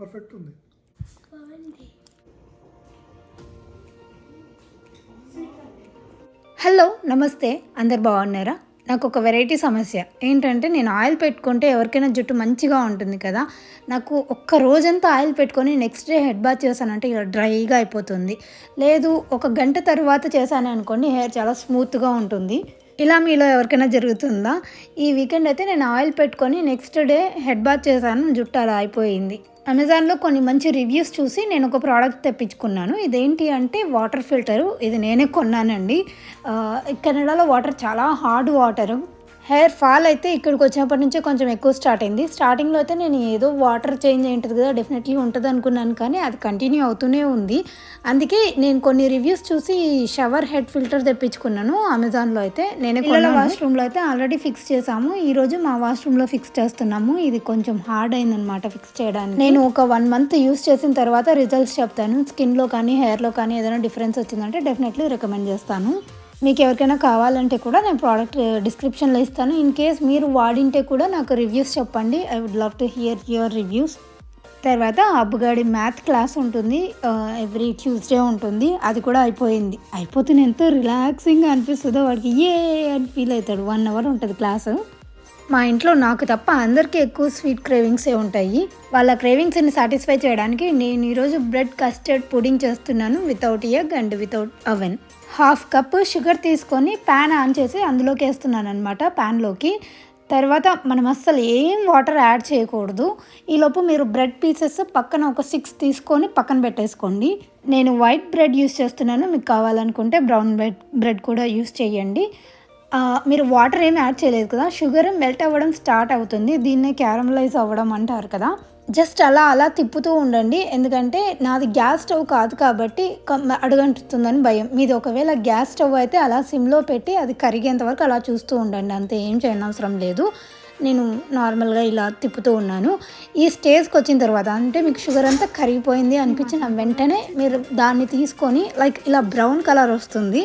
Perfect ఉంది. Hello నమస్తే. అందరు బాగున్నారా? నాకు ఒక వెరైటీ సమస్య. ఏంటంటే నేను ఆయిల్ పెట్టుకుంటే ఎవరికైనా జుట్టు మంచిగా ఉంటుంది కదా. నాకు ఒక్క రోజంతా ఆయిల్ పెట్టుకొని నెక్స్ట్ డే హెడ్ బాత్ చేశానంటే ఇలా డ్రైగా అయిపోతుంది. లేదు ఒక గంట తర్వాత చేశాను అనుకోండి హెయిర్ చాలా స్మూత్గా ఉంటుంది. ఇలా మీలో ఎవరికైనా జరుగుతుందా? ఈ వీకెండ్ అయితే నేను ఆయిల్ పెట్టుకొని నెక్స్ట్ డే హెడ్ బాత్ చేశాను జుట్టు అలా అయిపోయింది. అమెజాన్లో కొన్ని మంచి రివ్యూస్ చూసి నేను ఒక ప్రోడక్ట్ తెప్పించుకున్నాను. ఇదేంటి అంటే వాటర్ ఫిల్టరు. ఇది నేనే కొన్నానండి. కెనడాలో వాటర్ చాలా హార్డ్ వాటరు. హెయిర్ ఫాల్ అయితే ఇక్కడికి వచ్చినప్పటి నుంచే కొంచెం ఎక్కువ స్టార్ట్ అయింది. స్టార్టింగ్లో అయితే నేను ఏదో వాటర్ చేంజ్ అయి ఉంటుంది కదా డెఫినెట్లీ ఉంటుంది అనుకున్నాను కానీ అది కంటిన్యూ అవుతూనే ఉంది. అందుకే నేను కొన్ని రివ్యూస్ చూసి షవర్ హెడ్ ఫిల్టర్ తెప్పించుకున్నాను అమెజాన్లో అయితే. నేను పిల్లల వాష్రూమ్లో అయితే ఆల్రెడీ ఫిక్స్ చేసాము ఈ రోజు మా వాష్రూమ్లో ఫిక్స్ చేస్తున్నాము. ఇది కొంచెం హార్డ్ అయిందనమాట ఫిక్స్ చేయడానికి. నేను ఒక వన్ మంత్ యూస్ చేసిన తర్వాత రిజల్ట్స్ చెప్తాను. స్కిన్లో కానీ హెయిర్లో కానీ ఏదైనా డిఫరెన్స్ వచ్చిందంటే డెఫినెట్లీ రికమెండ్ చేస్తాను. మీకు ఎవరికైనా కావాలంటే కూడా నేను ప్రోడక్ట్ డిస్క్రిప్షన్లో ఇస్తాను. ఇన్ కేస్ మీరు వాడింటే కూడా నాకు రివ్యూస్ చెప్పండి. I would love to hear your reviews. తర్వాత అబ్బుగాడి మ్యాథ్ క్లాస్ ఉంటుంది. ఎవ్రీ ట్యూస్డే ఉంటుంది. అది కూడా అయిపోయింది. అయిపోతే ఎంతో రిలాక్సింగ్గా అనిపిస్తుందో వాడికి. ఏ అని ఫీల్ అవుతాడు. వన్ అవర్ ఉంటుంది క్లాసు. మా ఇంట్లో నాకు తప్ప అందరికీ ఎక్కువ స్వీట్ క్రేవింగ్సే ఉంటాయి. వాళ్ళ క్రేవింగ్స్ని సాటిస్ఫై చేయడానికి నేను ఈరోజు బ్రెడ్ కస్టర్డ్ పుడింగ్ చేస్తున్నాను without egg and without oven half cup sugar తీసుకొని ప్యాన్ ఆన్ చేసి అందులోకి వేస్తున్నాను అనమాట ప్యాన్లోకి. తర్వాత మనం అస్సలు ఏం వాటర్ యాడ్ చేయకూడదు. ఈలోపు మీరు బ్రెడ్ పీసెస్ పక్కన ఒక సిక్స్ తీసుకొని పక్కన పెట్టేసుకోండి. నేను వైట్ బ్రెడ్ యూస్ చేస్తున్నాను. మీకు కావాలనుకుంటే బ్రౌన్ బ్రెడ్ బ్రెడ్ కూడా యూస్ చేయండి. మీరు వాటర్ ఏమి యాడ్ చేయలేదు కదా. షుగర్ మెల్ట్ అవ్వడం స్టార్ట్ అవుతుంది. దీన్నే క్యారమలైజ్ అవ్వడం అంటారు కదా. జస్ట్ అలా అలా తిప్పుతూ ఉండండి. ఎందుకంటే నాది గ్యాస్ స్టవ్ కాదు కాబట్టి అడుగంటుతుందని భయం. మీది ఒకవేళ గ్యాస్ స్టవ్ అయితే అలా సిమ్లో పెట్టి అది కరిగేంత వరకు అలా చూస్తూ ఉండండి. అంతే ఏం చేయనవసరం లేదు. నేను నార్మల్గా ఇలా తిప్పుతూ ఉన్నాను. ఈ స్టేజ్కి వచ్చిన తర్వాత అంటే మీకు షుగర్ అంతా కరిగిపోయింది అనిపించిన వెంటనే మీరు దాన్ని తీసుకొని లైక్ ఇలా బ్రౌన్ కలర్ వస్తుంది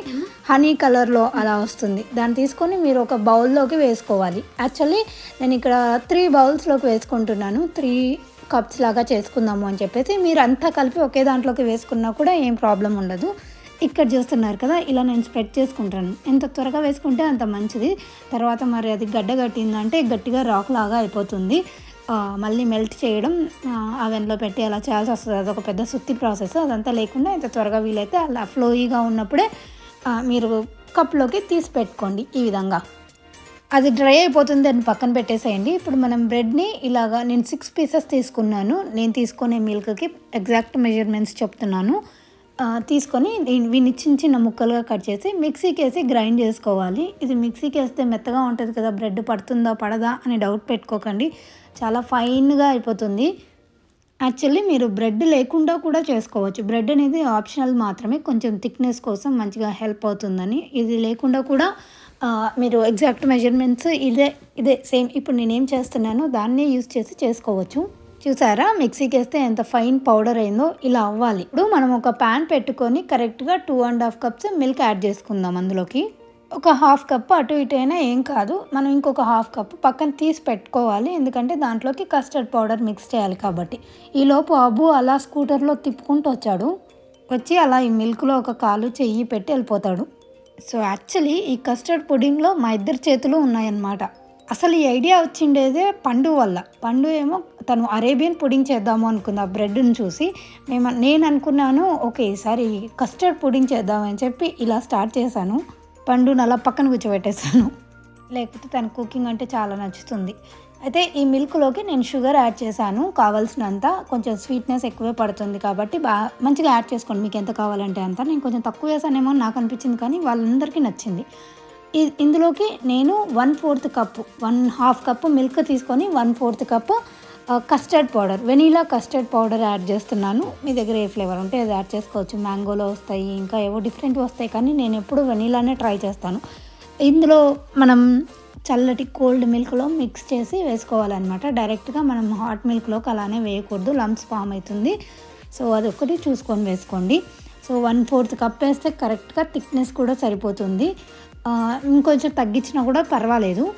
హనీ కలర్లో అలా వస్తుంది. దాన్ని తీసుకొని మీరు ఒక బౌల్లోకి వేసుకోవాలి. యాక్చువల్లీ నేను ఇక్కడ త్రీ బౌల్స్లోకి వేసుకుంటున్నాను. త్రీ కప్స్ లాగా చేసుకుందాము అని చెప్పేసి మీరు అంతా కలిపి ఒకే దాంట్లోకి వేసుకున్నా కూడా ఏం ప్రాబ్లం ఉండదు. ఇక్కడ చూస్తున్నారు కదా ఇలా నేను స్ప్రెడ్ చేసుకుంటాను. ఎంత త్వరగా వేసుకుంటే అంత మంచిది. తర్వాత మరి అది గడ్డ కట్టిందంటే గట్టిగా రాక్ లాగా అయిపోతుంది. మళ్ళీ మెల్ట్ చేయడం అవెన్లో పెట్టి అలా చేయాల్సి వస్తుంది. అదొక పెద్ద సుత్తి ప్రాసెస్ అదంతా లేకుండా ఎంత త్వరగా వీలైతే అలా ఫ్లోయిగా ఉన్నప్పుడే మీరు కప్లోకి తీసి పెట్టుకోండి ఈ విధంగా. అది డ్రై అయిపోతుంది దాన్ని పక్కన పెట్టేసేయండి. ఇప్పుడు మనం బ్రెడ్ని ఇలాగా నేను సిక్స్ పీసెస్ తీసుకున్నాను. నేను తీసుకునే మిల్క్కి ఎగ్జాక్ట్ మెజర్మెంట్స్ చెప్తున్నాను. తీసుకొని వీని చిన్న చిన్న ముక్కలుగా కట్ చేసి మిక్సీకి వేసి గ్రైండ్ చేసుకోవాలి. ఇది మిక్సీకి వేస్తే మెత్తగా ఉంటుంది కదా బ్రెడ్ పడుతుందా పడదా అని డౌట్ పెట్టుకోకండి. చాలా ఫైన్గా అయిపోతుంది. యాక్చువల్లీ మీరు బ్రెడ్ లేకుండా కూడా చేసుకోవచ్చు. బ్రెడ్ అనేది ఆప్షనల్ మాత్రమే. కొంచెం థిక్నెస్ కోసం మంచిగా హెల్ప్ అవుతుందని. ఇది లేకుండా కూడా మీరు ఎగ్జాక్ట్ మెజర్మెంట్స్ ఇదే ఇదే సేమ్. ఇప్పుడు నేనేం చేస్తున్నానో దాన్నే యూస్ చేసి చేసుకోవచ్చు. చూసారా? మిక్సీకి వేస్తే ఎంత ఫైన్ పౌడర్ అయిందో ఇలా అవ్వాలి. ఇప్పుడు మనం ఒక ప్యాన్ పెట్టుకొని కరెక్ట్గా two and half cups milk add చేసుకుందాం అందులోకి. ఒక హాఫ్ కప్ అటు ఇటు అయినా ఏం కాదు. మనం ఇంకొక హాఫ్ కప్ పక్కన తీసి పెట్టుకోవాలి. ఎందుకంటే దాంట్లోకి కస్టర్డ్ పౌడర్ మిక్స్ చేయాలి కాబట్టి. ఈలోపు అబ్బు అలా స్కూటర్లో తిప్పుకుంటూ వచ్చాడు. వచ్చి అలా ఈ మిల్క్లో ఒక కాలు చెయ్యి పెట్టి వెళ్ళిపోతాడు. సో యాక్చువల్లీ ఈ కస్టర్డ్ పుడింగ్లో మా ఇద్దరి చేతులు ఉన్నాయన్నమాట. అసలు ఈ ఐడియా వచ్చిండేదే పండు వల్ల. పండు ఏమో తను అరేబియన్ పుడింగ్ చేద్దాము అనుకుంది. ఆ బ్రెడ్ని చూసి మేము నేను అనుకున్నాను ఓకే ఈసారి కస్టర్డ్ పుడింగ్ చేద్దామని చెప్పి ఇలా స్టార్ట్ చేశాను. పండుని అలా పక్కన కూర్చోబెట్టేశాను. లేకపోతే తన కుకింగ్ అంటే చాలా నచ్చుతుంది. అయితే ఈ మిల్క్లోకి నేను షుగర్ యాడ్ చేశాను. కావాల్సినంత కొంచెం స్వీట్నెస్ ఎక్కువే పడుతుంది కాబట్టి బాగా మంచిగా యాడ్ చేసుకోండి. మీకు ఎంత కావాలంటే అంత. నేను కొంచెం తక్కువ వేసానేమో నాకు అనిపించింది కానీ వాళ్ళందరికీ నచ్చింది. ఇందులోకి నేను one fourth cup one half cup milk తీసుకొని one fourth cup custard powder vanilla custard powder add చేస్తున్నాను. మీ దగ్గర ఏ ఫ్లేవర్ ఉంటే అది యాడ్ చేసుకోవచ్చు. మ్యాంగోలో వస్తాయి ఇంకా ఏవో డిఫరెంట్ వస్తాయి కానీ నేను ఎప్పుడు వెనీలానే ట్రై చేస్తాను. ఇందులో మనం చల్లటి కోల్డ్ మిల్క్లో మిక్స్ చేసి వేసుకోవాలన్నమాట. డైరెక్ట్గా మనం హాట్ మిల్క్లోకి అలానే వేయకూడదు లంప్స్ ఫామ్ అవుతుంది. సో అది ఒకటి చూసుకొని వేసుకోండి. సో వన్ ఫోర్త్ కప్ వేస్తే కరెక్ట్గా థిక్నెస్ కూడా సరిపోతుంది. ఇంకొంచెం తగ్గించినా కూడా పర్వాలేదు.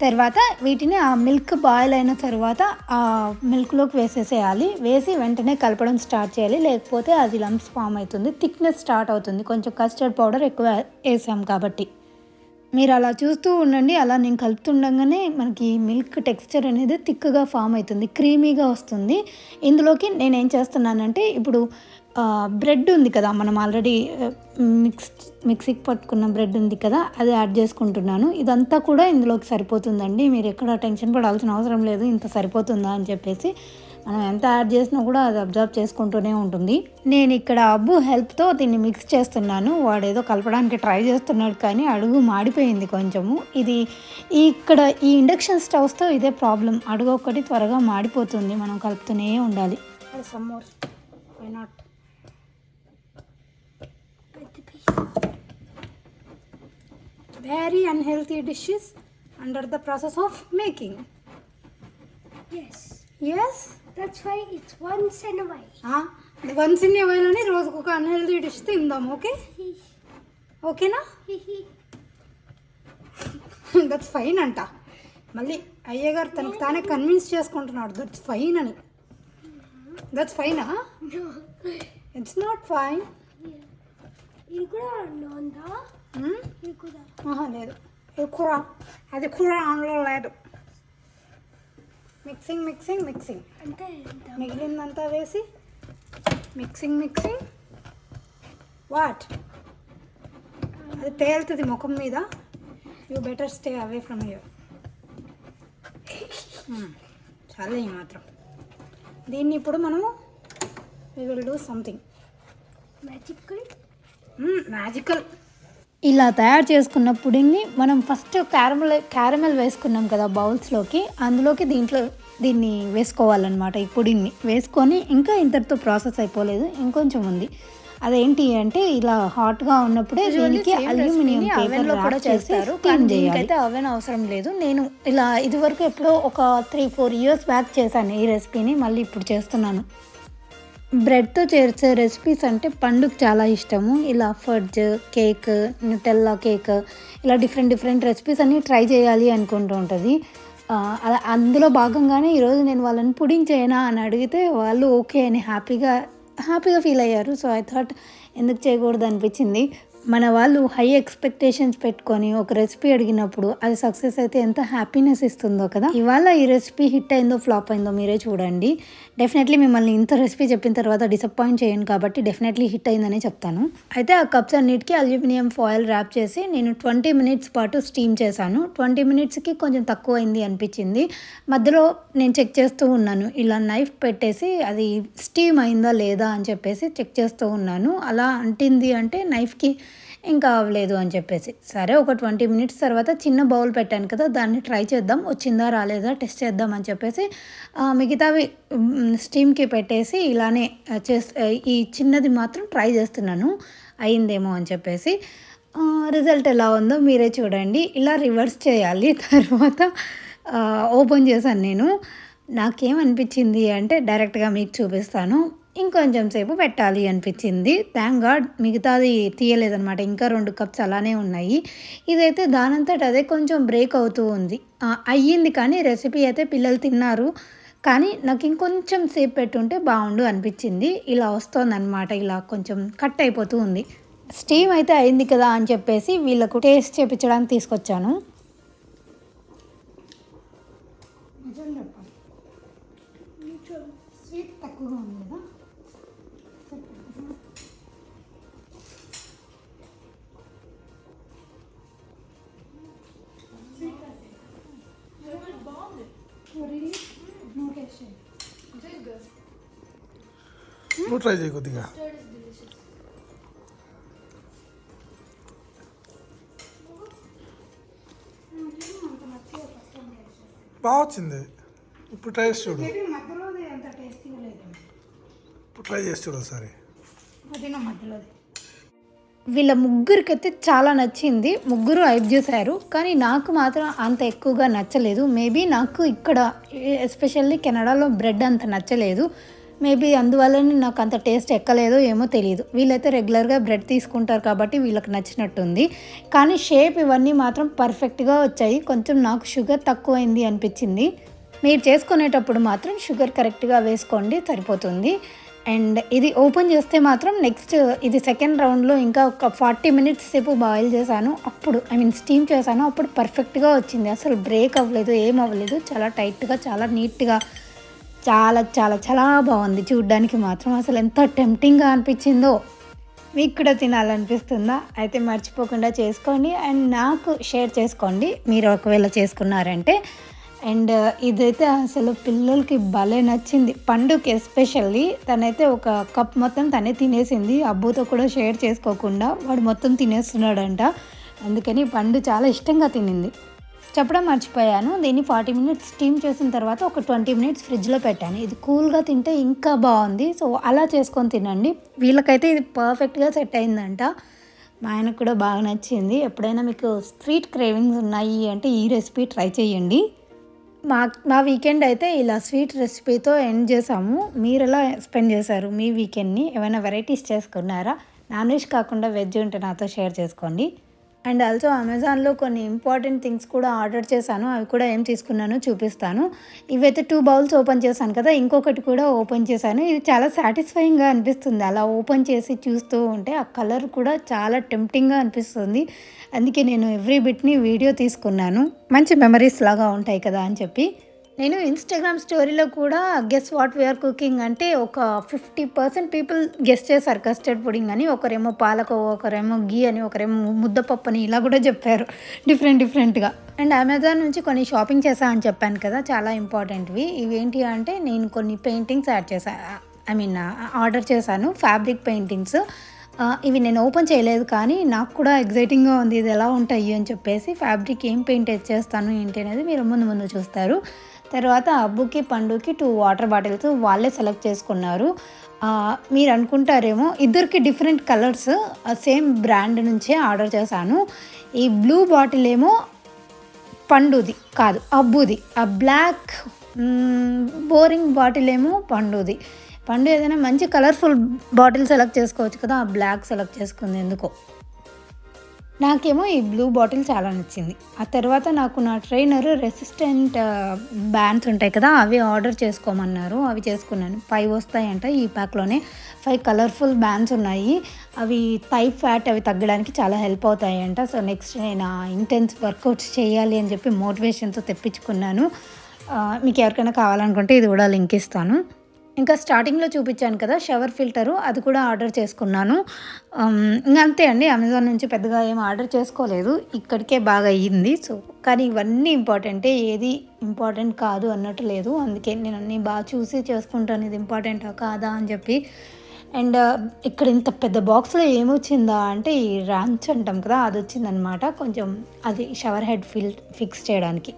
తర్వాత వీటిని ఆ మిల్క్ బాయిల్ అయిన తర్వాత ఆ మిల్క్లోకి వేసేసేయాలి. వేసి వెంటనే కలపడం స్టార్ట్ చేయాలి. లేకపోతే అది లంప్స్ ఫామ్ అవుతుంది. థిక్నెస్ స్టార్ట్ అవుతుంది. కొంచెం కస్టర్డ్ పౌడర్ ఎక్కువ వేసాం కాబట్టి. మీరు అలా చూస్తూ ఉండండి. అలా నేను కలుపుతుండగానే మనకి మిల్క్ టెక్స్చర్ అనేది థిక్గా ఫామ్ అవుతుంది. క్రీమీగా వస్తుంది. ఇందులోకి నేను ఏం చేస్తున్నానంటే ఇప్పుడు బ్రెడ్ ఉంది కదా మనం ఆల్రెడీ మిక్స్ మిక్సీకి పట్టుకున్న బ్రెడ్ ఉంది కదా అది యాడ్ చేసుకుంటున్నాను. ఇదంతా కూడా ఇందులోకి సరిపోతుందండి. మీరు ఎక్కడ టెన్షన్ పడాల్సిన అవసరం లేదు ఇంత సరిపోతుందా అని చెప్పేసి. మనం ఎంత యాడ్ చేసినా కూడా అది అబ్జర్వ్ చేసుకుంటూనే ఉంటుంది. నేను ఇక్కడ అబ్బు హెల్ప్తో దీన్ని మిక్స్ చేస్తున్నాను. వాడు ఏదో కలపడానికి ట్రై చేస్తున్నాడు కానీ అడుగు మాడిపోయింది కొంచెము. ఇది ఇక్కడ ఈ ఇండక్షన్ స్టవ్స్తో ఇదే ప్రాబ్లం. అడుగు ఒకటి త్వరగా మాడిపోతుంది. మనం కలుపుతూనే ఉండాలి. Some more. Why not very unhealthy dishes under the process of making Yes. Yes That's why it's once in a while. Once in అని రోజుకు ఒక అన్హెల్దీ డిష్ తిందాం ఓకే ఓకేనా దట్స్ ఫైన్ అంట. మళ్ళీ అయ్య గారు తనకి తానే కన్విన్స్ చేసుకుంటున్నాడు. దట్స్ ఫైన్ అని. దట్స్ ఫైనా ఇట్స్ నాట్ ఫైన్ ఇది కూడా లేదు. ఇది కూర. అది కూర అందులో లేదు. Mixing mixing mixing. అంటే మిగిలిందంతా వేసి మిక్సింగ్ మిక్సింగ్. వాట్? అది తేలుతుంది ముఖం మీద. You better stay away from your చాలా ఈ మాత్రం. దీన్ని ఇప్పుడు మనము we will do something. Magical magical ఇలా తయారు చేసుకున్న పుడింగ్ని మనం ఫస్ట్ క్యారమల్ క్యారమెల్ వేసుకున్నాం కదా బౌల్స్లోకి. అందులోకి దీంట్లో దీన్ని వేసుకోవాలన్నమాట ఈ పుడింగ్ని. వేసుకొని ఇంకా ఇంతటితో ప్రాసెస్ అయిపోలేదు ఇంకొంచెం ఉంది. అదేంటి అంటే ఇలా హాట్గా ఉన్నప్పుడే దీనికి అల్యూమినియం పేపర్ కూడా చేస్తారు కానీ దీనికైతే అవెన్ అవసరం లేదు. నేను ఇలా ఇదివరకు ఎప్పుడో ఒక త్రీ ఫోర్ ఇయర్స్ బ్యాక్ చేశాను ఈ రెసిపీని మళ్ళీ ఇప్పుడు చేస్తున్నాను. బ్రెడ్తో చేసే రెసిపీస్ అంటే పండుగ చాలా ఇష్టము. ఇలా ఫడ్జ్ కేక్ న్యూటెల్లా కేక్ ఇలా డిఫరెంట్ డిఫరెంట్ రెసిపీస్ అన్నీ ట్రై చేయాలి అనుకుంటూ ఉంటుంది. అలా అందులో భాగంగానే ఈరోజు నేను వాళ్ళని పుడింగ్ చేయనా అని అడిగితే వాళ్ళు ఓకే అని హ్యాపీగా హ్యాపీగా ఫీల్ అయ్యారు. సో ఐ థాట్ ఎందుకు చేయకూడదు అనిపించింది. మన వాళ్ళు హై ఎక్స్పెక్టేషన్స్ పెట్టుకొని ఒక రెసిపీ అడిగినప్పుడు అది సక్సెస్ అయితే ఎంత హ్యాపీనెస్ ఇస్తుందో కదా? ఇవాళ ఈ రెసిపీ హిట్ అయిందో ఫ్లాప్ అయిందో మీరే చూడండి. డెఫినెట్లీ మిమ్మల్ని ఇంత రెసిపీ చెప్పిన తర్వాత డిసప్పాయింట్ చేయను కాబట్టి డెఫినెట్లీ హిట్ అయిందనే చెప్తాను. అయితే ఆ కప్స్ అన్నిటికీ అల్యూమినియం ఫాయిల్ ర్యాప్ చేసి నేను ట్వంటీ మినిట్స్ పాటు స్టీమ్ చేశాను. ట్వంటీ మినిట్స్కి కొంచెం తక్కువ అయింది అనిపించింది. మధ్యలో నేను చెక్ చేస్తూ ఉన్నాను. ఇలా నైఫ్ పెట్టేసి అది స్టీమ్ అయిందా లేదా అని చెప్పేసి చెక్ చేస్తూ ఉన్నాను. అలా అంటింది అంటే నైఫ్కి ఇంకా అవ్వలేదు అని చెప్పేసి. సరే ఒక ట్వంటీ మినిట్స్ తర్వాత చిన్న బౌల్ పెట్టాను కదా దాన్ని ట్రై చేద్దాం. వచ్చిందా రాలేదా టెస్ట్ చేద్దాం అని చెప్పేసి మిగతావి స్టీమ్కి పెట్టేసి ఇలానే చేస్తే ఈ చిన్నది మాత్రం ట్రై చేస్తున్నాను. అయిందేమో అని చెప్పేసి రిజల్ట్ ఎలా ఉందో మీరే చూడండి. ఇలా రివర్స్ చేయాలి. తర్వాత ఓపెన్ చేశాను నేను. నాకేమనిపించింది అంటే డైరెక్ట్గా మీకు చూపిస్తాను. ఇంకొంచెం సేపు పెట్టాలి అనిపించింది. థ్యాంక్ గాడ్ మిగతాది తీయలేదనమాట ఇంకా రెండు కప్స్ అలానే ఉన్నాయి. ఇదైతే దానంతట అదే కొంచెం బ్రేక్ అవుతూ ఉంది. అయ్యింది కానీ రెసిపీ అయితే పిల్లలు తిన్నారు. కానీ నాకు ఇంకొంచెం సేపు పెట్టుంటే బాగుండు అనిపించింది. ఇలా వస్తుందన్నమాట. ఇలా కొంచెం కట్ అయిపోతూ ఉంది. స్టీమ్ అయితే అయింది కదా అని చెప్పేసి వీళ్ళకు టేస్ట్ చేపించడానికి తీసుకొచ్చాను. స్వీట్ తక్కువగా ఉంది. నువ్వు ట్రై చేయి కొద్దిగా. బాగా వచ్చింది. ఇప్పుడు ట్రై చేసి చూడు. ఇప్పుడు ట్రై చేసి చూడు ఒకసారి. మధ్యలోది? వీళ్ళ ముగ్గురికైతే చాలా నచ్చింది. ముగ్గురు హైప్ చేశారు. కానీ నాకు మాత్రం అంత ఎక్కువగా నచ్చలేదు. మేబీ నాకు ఇక్కడ ఎస్పెషల్లీ కెనడాలో బ్రెడ్ అంత నచ్చలేదు. మేబీ అందువల్లనే నాకు అంత టేస్ట్ ఎక్కలేదో ఏమో తెలియదు వీళ్ళైతే రెగ్యులర్గా బ్రెడ్ తీసుకుంటారు కాబట్టి వీళ్ళకి నచ్చినట్టుంది. కానీ షేప్ ఇవన్నీ మాత్రం పర్ఫెక్ట్గా వచ్చాయి. కొంచెం నాకు షుగర్ తక్కువైంది అనిపించింది. మీరు చేసుకునేటప్పుడు మాత్రం షుగర్ కరెక్ట్గా వేసుకోండి సరిపోతుంది. అండ్ ఇది ఓపెన్ చేస్తే మాత్రం నెక్స్ట్ ఇది సెకండ్ రౌండ్లో ఇంకా ఒక ఫార్టీ మినిట్స్ సేపు బాయిల్ చేశాను. అప్పుడు ఐ మీన్ స్టీమ్ చేశాను. అప్పుడు పర్ఫెక్ట్గా వచ్చింది. అసలు బ్రేక్ అవ్వలేదు ఏం అవ్వలేదు. చాలా టైట్గా చాలా నీట్గా చాలా చాలా చాలా బాగుంది. చూడ్డానికి మాత్రం అసలు ఎంత టెంప్టింగ్గా అనిపించిందో. మీకు కూడా తినాలనిపిస్తుందా? అయితే మర్చిపోకుండా చేసుకోండి. అండ్ నాకు షేర్ చేసుకోండి. మీరు ఒకవేళ చేసుకున్నారంటే అండ్ ఇదైతే అసలు పిల్లలకి భలే నచ్చింది. పండుకి ఎస్పెషల్లీ తనైతే ఒక కప్ మొత్తం తనే తినేసింది. అబ్బుతో కూడా షేర్ చేసుకోకుండా వాడు మొత్తం తినేస్తున్నాడంట. అందుకని పండు చాలా ఇష్టంగా తినింది. చెప్పడం మర్చిపోయాను. దీన్ని ఫార్టీ మినిట్స్ స్టీమ్ చేసిన తర్వాత ఒక ట్వంటీ మినిట్స్ ఫ్రిడ్జ్లో పెట్టాను. ఇది కూల్గా తింటే ఇంకా బాగుంది. సో అలా చేసుకొని తినండి. వీళ్ళకైతే ఇది పర్ఫెక్ట్గా సెట్ అయిందంట. మా ఆయనకు కూడా బాగా నచ్చింది. ఎప్పుడైనా మీకు స్వీట్ క్రేవింగ్స్ ఉన్నాయి అంటే ఈ రెసిపీ ట్రై చేయండి. మా మా వీకెండ్ అయితే ఇలా స్వీట్ రెసిపీతో ఎండ్ చేసాము. మీరు ఎలా స్పెండ్ చేశారు మీ వీకెండ్ని ఏమైనా వెరైటీస్ చేసుకున్నారా? నాన్ వెజ్ కాకుండా వెజ్ ఉంటే నాతో షేర్ చేసుకోండి. అండ్ ఆల్సో అమెజాన్లో కొన్ని ఇంపార్టెంట్ థింగ్స్ కూడా ఆర్డర్ చేశాను. అవి కూడా ఏం తీసుకున్నానో చూపిస్తాను. ఇవైతే టూ బౌల్స్ ఓపెన్ చేశాను కదా ఇంకొకటి కూడా ఓపెన్ చేశాను. ఇది చాలా సాటిస్ఫైయింగ్గా అనిపిస్తుంది. అలా ఓపెన్ చేసి చూస్తూ ఉంటే ఆ కలర్ కూడా చాలా టెంప్టింగ్గా అనిపిస్తుంది. అందుకే నేను ఎవ్రీ బిట్ని వీడియో తీసుకున్నాను. మంచి మెమరీస్ లాగా ఉంటాయి కదా అని చెప్పి. నేను ఇన్స్టాగ్రామ్ స్టోరీలో కూడా గెస్ వాట్ వీఆర్ కుకింగ్ అంటే ఒక ఫిఫ్టీ పర్సెంట్ పీపుల్ గెస్ చేశారు కస్టర్డ్ పుడింగ్ అని. ఒకరేమో పాలకోవ ఒకరేమో గీ అని ఒకరేమో ముద్దపప్పు అని ఇలా కూడా చెప్పారు. డిఫరెంట్ డిఫరెంట్గా అండ్ అమెజాన్ నుంచి కొన్ని షాపింగ్ చేశా అని చెప్పాను కదా చాలా ఇంపార్టెంట్వి ఇవేంటి అంటే నేను కొన్ని పెయింటింగ్స్ యాడ్ చేశాను ఐ మీన్ ఆర్డర్ చేశాను ఫ్యాబ్రిక్ పెయింటింగ్స్ ఇవి నేను ఓపెన్ చేయలేదు కానీ నాకు కూడా ఎగ్జైటింగ్గా ఉంది ఇది ఎలా ఉంటాయి అని చెప్పేసి ఫ్యాబ్రిక్ ఏం పెయింట్ చేస్తాను ఏంటి అనేది మీరు ముందు ముందు చూస్తారు. తర్వాత అబ్బుకి పండుకి టూ వాటర్ బాటిల్స్ వాళ్ళే సెలెక్ట్ చేసుకున్నారు. మీరు అనుకుంటారేమో ఇద్దరికి డిఫరెంట్ కలర్స్ సేమ్ బ్రాండ్ నుంచే ఆర్డర్ చేశాను. ఈ బ్లూ బాటిల్ ఏమో పండుది కాదు అబ్బుది. ఆ బ్లాక్ బోరింగ్ బాటిల్ ఏమో పండుది. పండు ఏదైనా మంచి కలర్ఫుల్ బాటిల్ సెలెక్ట్ చేసుకోవచ్చు కదా ఆ బ్లాక్ సెలెక్ట్ చేసుకుంది ఎందుకో. నాకేమో ఈ బ్లూ బాటిల్ చాలా నచ్చింది. ఆ తర్వాత నాకు నా ట్రైనర్ రెసిస్టెంట్ బ్యాండ్స్ ఉంటాయి కదా అవి ఆర్డర్ చేసుకోమన్నారు. అవి చేసుకున్నాను. ఫైవ్ వస్తాయంట ఈ ప్యాక్లోనే. ఫైవ్ కలర్ఫుల్ బ్యాండ్స్ ఉన్నాయి. అవి థై ఫ్యాట్ అవి తగ్గడానికి చాలా హెల్ప్ అవుతాయంట. సో నెక్స్ట్ నేను ఇంటెన్స్ వర్కౌట్స్ చేయాలి అని చెప్పి మోటివేషన్తో తెప్పించుకున్నాను. మీకు ఎవరికైనా కావాలనుకుంటే ఇది కూడా లింక్ ఇస్తాను. ఇంకా స్టార్టింగ్లో చూపించాను కదా షవర్ ఫిల్టరు అది కూడా ఆర్డర్ చేసుకున్నాను. ఇంకా అంతే అండి అమెజాన్ నుంచి పెద్దగా ఏం ఆర్డర్ చేసుకోలేదు. ఇక్కడికే బాగా అయ్యింది. సో కానీ ఇవన్నీ ఇంపార్టెంటే ఏది ఇంపార్టెంట్ కాదు అన్నట్టు లేదు. అందుకే నేను అన్నీ బాగా చూసి చేసుకుంటాను ఇది ఇంపార్టెంటా కాదా అని చెప్పి. అండ్ ఇక్కడ ఇంత పెద్ద బాక్స్లో ఏమొచ్చిందా అంటే ఈ ర్యాంచ్ అంటాం కదా అది వచ్చిందనమాట కొంచెం అది షవర్ హెడ్ ఫిల్ ఫిక్స్ చేయడానికి.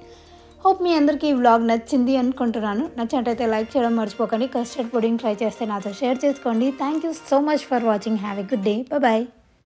హోప్ మీ అందరికీ ఈ వ్లాగ్ నచ్చింది అనుకుంటున్నాను. నచ్చినట్టయితే లైక్ చేయడం మర్చిపోకండి. కస్టర్డ్ పుడింగ్ ట్రై చేస్తే నాతో షేర్ చేసుకోండి. Thank you so much for watching have a good day bye